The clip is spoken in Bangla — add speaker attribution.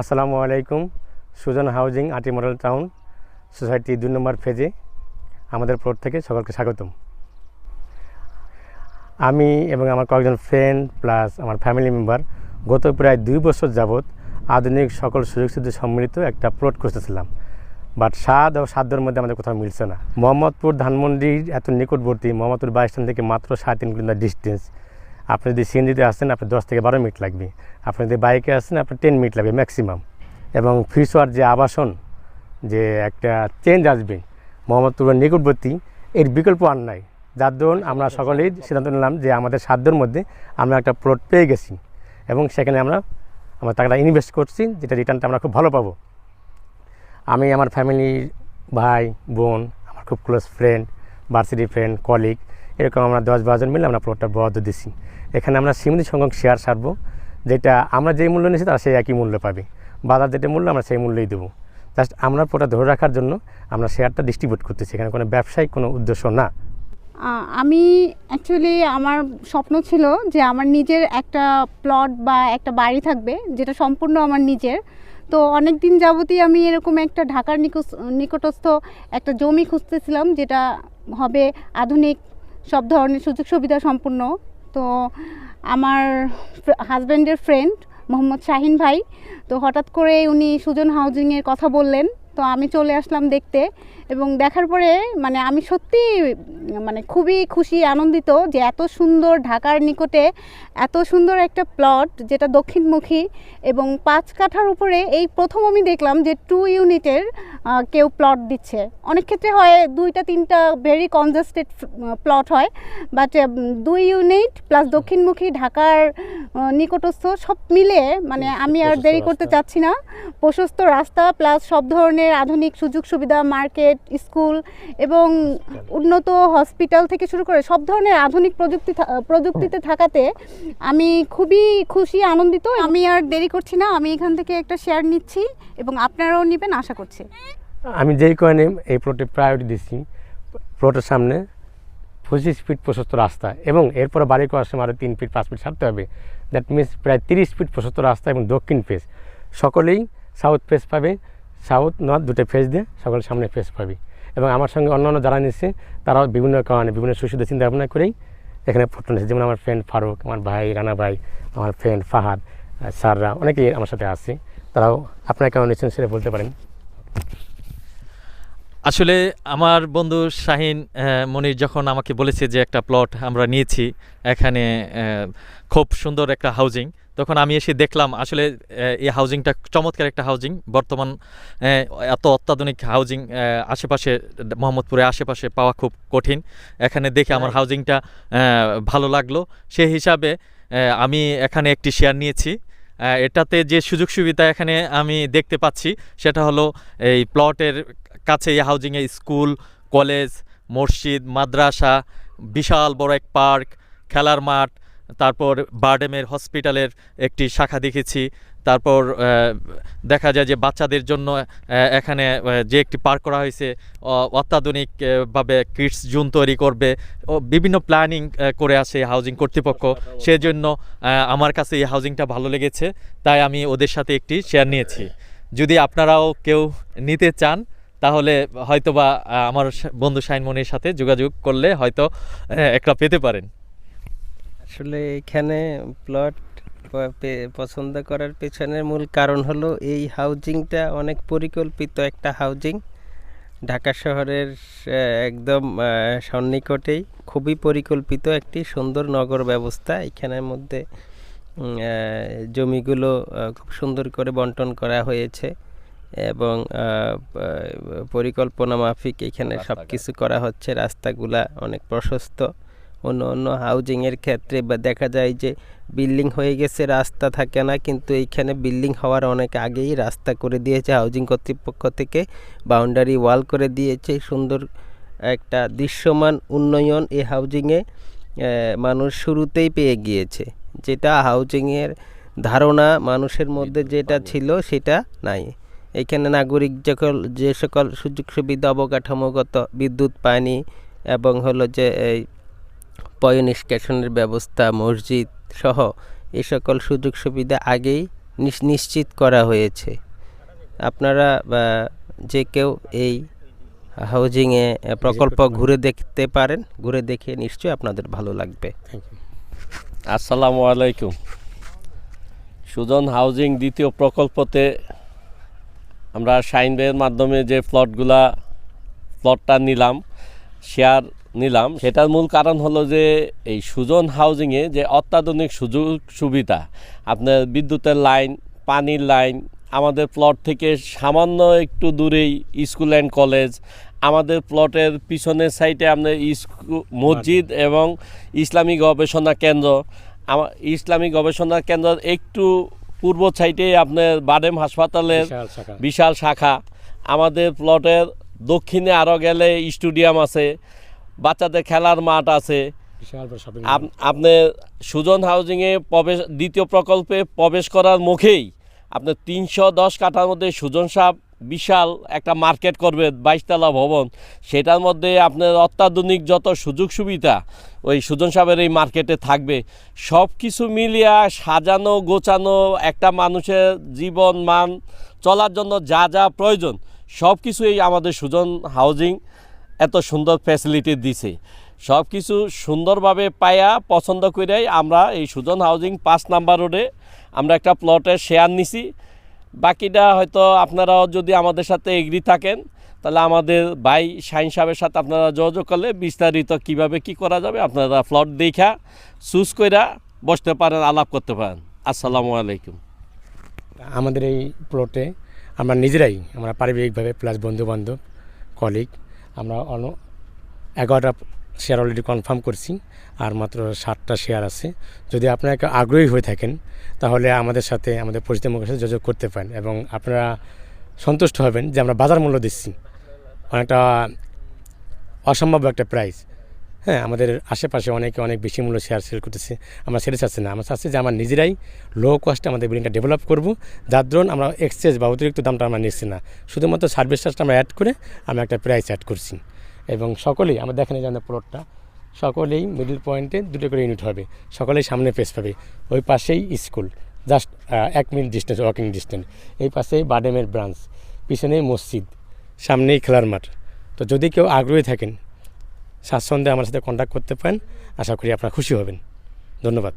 Speaker 1: আসসালামু আলাইকুম, Sujan housing, Aati Model Town, society দুই নম্বর ফেজে, আমাদের প্লট থেকে সকলকে স্বাগতম। আমি এবং আমার কয়েকজন ফ্রেন্ড প্লাস আমার ফ্যামিলি মেম্বার গত প্রায় দুই বছর যাবৎ আধুনিক সকল সুযোগ সুবিধা সম্মিলিত একটা প্লট খুঁজতেছিলাম। বাট স্বাদ ও সাধ্যের মধ্যে আমাদের কোথাও মিলছে না। মোহাম্মদপুর ধানমন্ডির এত নিকটবর্তী মোহাম্মদপুর বাস স্ট্যান্ড থেকে মাত্র সাড়ে তিন কিলোমিটার ডিস্টেন্স আপনি যদি সিএনজিতে আসেন আপনার দশ থেকে বারো মিনিট লাগবে। আপনি যদি বাইকে আসেন আপনার টেন মিনিট লাগবে ম্যাক্সিমাম এবং ফিউচার যে আবাসন, যে একটা চেঞ্জ আসবে, মোহাম্মদপুরের নিকটবর্তী, এর বিকল্প আর নাই। যার দরুন আমরা সকলেই সিদ্ধান্ত নিলাম যে আমাদের সাধ্যের মধ্যে আমরা একটা প্লট পেয়ে গেছি। এবং সেখানে আমরা আমরা টাকাটা ইনভেস্ট করছি, যেটা রিটার্নটা আমরা খুব ভালো পাবো। আমি আমার ফ্যামিলির ভাই, বোন, আমার খুব close friend varsity friend colleague এরকম আমরা দশ বারোজন মিলে আমরা প্লটটা বরাদ্দ দিছি। এখানে আমরা সীমিত সংখ্যক শেয়ার সারবো যেটা আমরা যেই মূল্য নিয়েছি তারা সেই একই মূল্য পাবে। বাজার যেটা মূল্য আমরা সেই মূল্যই দেবো। জাস্ট আমরা প্লটটা ধরে রাখার জন্য আমরা শেয়ারটা ডিস্ট্রিবিউট করতেছি। এখানে কোনো ব্যবসায়িক কোনো উদ্দেশ্য না।
Speaker 2: আমি অ্যাকচুয়ালি আমার স্বপ্ন ছিল যে আমার নিজের একটা প্লট বা একটা বাড়ি থাকবে, যেটা সম্পূর্ণ আমার নিজের। তো অনেক দিন যাবতই আমি এরকম একটা ঢাকার নিকটস্থ একটা জমি খুঁজতেছিলাম, যেটা হবে আধুনিক সব ধরনের সুযোগ সুবিধা সম্পূর্ণ। তো আমার হাজব্যান্ডের ফ্রেন্ড মোহাম্মদ শাহিন ভাই, তো হঠাৎ করে উনি সুজন হাউজিংয়ের কথা বললেন। তো আমি চলে আসলাম দেখতে। এবং দেখার পরে মানে আমি সত্যি মানে খুবই খুশি আনন্দিত যে এত সুন্দর ঢাকার নিকটে এত সুন্দর একটা প্লট যেটা দক্ষিণমুখী এবং পাঁচ কাঠার উপরে এই প্রথম আমি দেখলাম যে টু ইউনিটের কেউ প্লট দিচ্ছে অনেক ক্ষেত্রে হয় দুইটা তিনটা ভেরি কনজাস্টেড প্লট হয় বাট দুই ইউনিট প্লাস দক্ষিণমুখী ঢাকার নিকটস্থ সব মিলে মানে আমি আর দেরি করতে। চাচ্ছি না প্রশস্ত রাস্তা প্লাস সব ধরনের আধুনিক সুযোগ সুবিধা মার্কেট স্কুল এবং উন্নত হসপিটাল থেকে শুরু করে সব ধরনের আধুনিক প্রযুক্তি প্রযুক্তিতে থাকাতে আমি খুবই খুশি, আনন্দিত। আমি আর দেরি করছি না, আমি এখান থেকে একটা শেয়ার নিচ্ছি এবং আপনারাও নেবেন, আশা করছি।
Speaker 1: আমি যেই কয়েনে এই প্লটে প্রায়োরিটি দিচ্ছি প্লটের সামনে পঁচিশ ফিট প্রশস্ত রাস্তা এবং এরপরে বাড়ি করার সময় আরও তিন ফিট পাঁচ ফিট ছাড়তে হবে। দ্যাট মিনস প্রায় তিরিশ ফিট প্রশস্ত রাস্তা এবং দক্ষিণ ফেস সকলেই সাউথ ফেস পাবে। সাউথ নর্থ দুটো ফেস দিয়ে সকলের সামনে ফেস পাবি। এবং আমার সঙ্গে অন্যান্য যারা নিচ্ছে, তারাও বিভিন্ন কারণে বিভিন্ন সুবিধা চিন্তা ভাবনা করেই এখানে ফটো নিচ্ছে। যেমন আমার ফ্রেন্ড ফারুক, আমার ভাই রানা ভাই, আমার ফ্রেন্ড ফাহাদ স্যাররা অনেকেই আমার সাথে আছে। তারাও আপনার কেমন নিচ্ছেন সেটা বলতে পারেন।
Speaker 3: আসলে আমার বন্ধু শাহিন মনির যখন আমাকে বলেছে যে একটা প্লট আমরা নিয়েছি এখানে খুব সুন্দর একটা হাউজিং তখন আমি এসে দেখলাম আসলে এই হাউজিংটা চমৎকার একটা হাউজিং বর্তমান এত অত্যাধুনিক হাউজিং আশেপাশে মোহাম্মদপুরে আশেপাশে পাওয়া খুব কঠিন। এখানে দেখে আমার হাউজিংটা ভালো লাগল। সেই হিসাবে আমি এখানে একটি শেয়ার নিয়েছি। এটাতে যে সুযোগ সুবিধা এখানে আমি দেখতে পাচ্ছি, সেটা হলো এই প্লটের কাছে হাউজিংয়ে স্কুল কলেজ মসজিদ, মাদ্রাসা, বিশাল বড় এক পার্ক খেলার মাঠ, তারপর বার্ডেমের হসপিটালের একটি শাখা দেখেছি। তারপর দেখা যায় যে বাচ্চাদের জন্য এখানে যে একটি পার্ক করা হয়েছে অ- অত্যাধুনিক আহ, ভাবে কিডস জুন তৈরি করবে। ও বিভিন্ন প্ল্যানিং করে আসে হাউজিং কর্তৃপক্ষ। সেজন্য আমার কাছে এই হাউজিংটা ভালো লেগেছে। তাই আমি ওদের সাথে একটি শেয়ার নিয়েছি। যদি আপনারাও কেউ নিতে চান তাহলে হয়তোবা আমার বন্ধু শাইনমনির সাথে যোগাযোগ করলে হয়তো একটা পেতে পারেন।
Speaker 4: আসলে এখানে প্লট পছন্দ করার পেছনের মূল কারণ হলো এই হাউজিংটা অনেক পরিকল্পিত একটা হাউজিং ঢাকা শহরের একদম সন্নিকটেই খুবই পরিকল্পিত একটি সুন্দর নগর ব্যবস্থা। এখানের মধ্যে জমিগুলো খুব সুন্দর করে বন্টন করা হয়েছে এবং পরিকল্পনা মাফিক এখানে সব কিছু করা হচ্ছে। রাস্তাগুলা অনেক প্রশস্ত। অন্য অন্য হাউজিংয়ের ক্ষেত্রে বা দেখা যায় যে বিল্ডিং হয়ে গেছে রাস্তা থাকে না কিন্তু এইখানে বিল্ডিং হওয়ার অনেক আগেই রাস্তা করে দিয়েছে হাউজিং কর্তৃপক্ষ থেকে বাউন্ডারি ওয়াল করে দিয়েছে। সুন্দর একটা দৃশ্যমান উন্নয়ন এই হাউজিংয়ে মানুষ শুরুতেই পেয়ে গিয়েছে। যেটা হাউজিংয়ের ধারণা মানুষের মধ্যে যেটা ছিল সেটা নাই। এখানে নাগরিক যখন যে সকল সুযোগ সুবিধা অবকাঠামোগত বিদ্যুৎ পানি এবং হলো যে এই পয় নিষ্কাশনের ব্যবস্থা, মসজিদ সহ এ সকল সুযোগ সুবিধা আগেই নিশ- নিশ্চিত করা হয়েছে। আপনারা যে কেউ এই হাউজিংয়ে প্রকল্প ঘুরে দেখতে পারেন, ঘুরে দেখে নিশ্চয়ই আপনাদের ভালো লাগবে।
Speaker 5: আসসালামু আলাইকুম। সুজন হাউজিং দ্বিতীয় প্রকল্পতে আমরা ভাইয়ের মাধ্যমে যে প্লটগুলা প্লটটা নিলাম শেয়ার নিলাম। সেটার মূল কারণ হলো যে এই সুজন হাউজিংয়ে যে অত্যাধুনিক সুযোগ সুবিধা আপনার বিদ্যুতের লাইন পানির লাইন আমাদের প্লট থেকে সামান্য একটু দূরেই স্কুল অ্যান্ড কলেজ আমাদের প্লটের পিছনের সাইডে আপনার মসজিদ এবং ইসলামী গবেষণা কেন্দ্র। আমার ইসলামী গবেষণা কেন্দ্র একটু পূর্ব সাইডে আপনার বাডেম হাসপাতালের
Speaker 1: বিশাল শাখা।
Speaker 5: আমাদের প্লটের দক্ষিণে আরও গেলে স্টুডিয়াম আছে। বাচ্চাদের খেলার মাঠ আছে।
Speaker 1: বিশাল
Speaker 5: আপ- আপনি সুজন হাউজিংয়ে প্রবেশ দ্বিতীয় প্রকল্পে প্রবেশ করার মুখেই আপনার তিনশো দশ কাঠার মধ্যে সুজন সাহ বিশাল একটা মার্কেট করবে বাইশতলা ভবন। সেটার মধ্যে আপনার অত্যাধুনিক যত সুযোগ সুবিধা ওই সুজন সাহেবের এই মার্কেটে থাকবে। সব কিছু মিলিয়া সাজানো গোছানো একটা মানুষের জীবন মান চলার জন্য যা যা প্রয়োজন সব কিছুই আমাদের সুজন হাউজিং এত সুন্দর ফ্যাসিলিটি দিছে। সব কিছু সুন্দরভাবে পায়া পছন্দ করেই আমরা এই সুজন হাউজিং পাঁচ নাম্বার রোডে আমরা একটা প্লটের শেয়ার নিছি। বাকিটা হয়তো আপনারাও যদি আমাদের সাথে এগ্রি থাকেন, তাহলে আমাদের ভাই শাইন সাহেবের সাথে আপনারা যোগাযোগ করলে বিস্তারিত কীভাবে কি করা যাবে আপনারা প্লট দেখা চুজ কইরা বসতে পারেন, আলাপ করতে পারেন। আসসালামু আলাইকুম।
Speaker 1: আমাদের এই প্লটে আমরা নিজেরাই, আমরা পারিবারিকভাবে প্লাস বন্ধু বান্ধব কলিগ আমরা অন এগারোটা শেয়ার অলরেডি কনফার্ম করছি, আর মাত্র সাতটা শেয়ার আছে। যদি আপনারা আগ্রহী হয়ে থাকেন, তাহলে আমাদের সাথে আমাদের পরিচিত মুখের সাথে যোগাযোগ করতে পারেন এবং আপনারা সন্তুষ্ট হবেন যে আমরা বাজার মূল্য দিচ্ছি। অনেকটা অসম্ভব একটা প্রাইস হ্যাঁ আমাদের আশেপাশে অনেকে অনেক বেশি মূল্য শেয়ার সেল করতেছে। আমরা সেটা চাচ্ছি না। আমরা চাচ্ছি যে আমরা নিজেরাই লো কস্টে আমাদের বিল্ডিংটা ডেভেলপ করব। যার দরুন আমরা এক্সচেঞ্জ বা অতিরিক্ত দামটা আমরা নিচ্ছি না। শুধুমাত্র সার্ভিস চার্জটা আমরা অ্যাড করে আমরা একটা প্রাইস অ্যাড করছি। এবং সকলেই, আমরা দেখেন এই যে আমাদের প্লটটা সকলেই মিডল পয়েন্টে দুটো করে ইউনিট হবে। সকলেই সামনে পেস পাবে। ওই পাশেই স্কুল জাস্ট এক মিনিট ডিস্টেন্স ওয়াকিং ডিস্টেন্স এই পাশেই বাডেমের ব্রাঞ্চ পিছনেই মসজিদ, সামনেই খেলার মাঠ। তো যদি কেউ আগ্রহী থাকেন স্বাচ্ছন্দ্যে আমার সাথে কন্ট্যাক্ট করতে পারেন। আশা করি আপনারা খুশি হবেন। ধন্যবাদ।